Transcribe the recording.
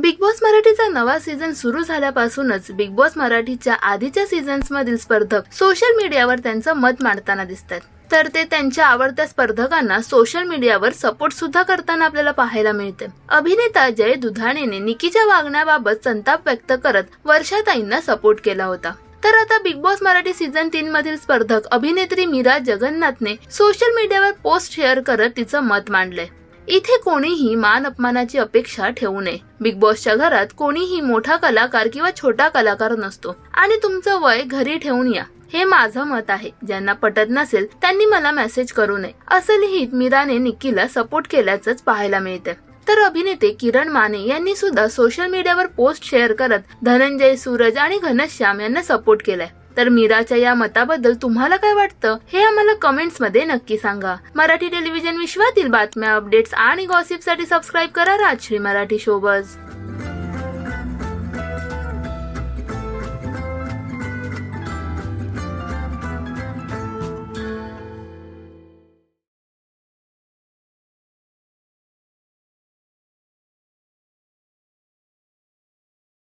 Big boss मराठीचा नवा season सुरू झाल्यापासूनच बिग बॉस मराठीच्या आधीच्या सीझन्स मधील स्पर्धक सोशल मीडियावर त्यांचं मत मांडताना दिसतात. तर ते त्यांच्या आवडत्या स्पर्धकांना सोशल मीडियावर सपोर्ट सुद्धा करताना आपल्याला पाहायला मिळते. अभिनेता जय दुधाणेने निकीच्या वागण्याबाबत संताप व्यक्त करत वर्षाताईंना सपोर्ट केला होता. तर आता बिग बॉस मराठी सीझन तीन मधील स्पर्धक अभिनेत्री मीरा जगन्नाथने सोशल मीडियावर पोस्ट शेअर करत तिचं मत मांडलंय. इथे कोणीही मान अपमानाची अपेक्षा ठेवू नये. बिग बॉसच्या घरात कोणीही मोठा कलाकार किंवा छोटा कलाकार नसतो. आणि तुमचं वय घरी ठेवून या. हे माझं मत आहे. ज्यांना पटत नसेल त्यांनी मला मेसेज करू नये. असं लिहित मीराने निक्कीला सपोर्ट केल्याचंच पाहायला मिळते तर अभिनेते किरण माने यांनी सुद्धा सोशल मीडियावर पोस्ट शेअर करत धनंजय सूरज आणि घनश्याम यांना सपोर्ट केलाय. तर मीराच्या या मताबद्दल तुम्हाला काय वाटतं? हे आम्हाला कमेंट्समध्ये नक्की सांगा. मराठी टेलिव्हिजन विश्वातील बातम्या अपडेट्स आणि गॉसिपसाठी सबस्क्राईब करा राजश्री मराठी शोबज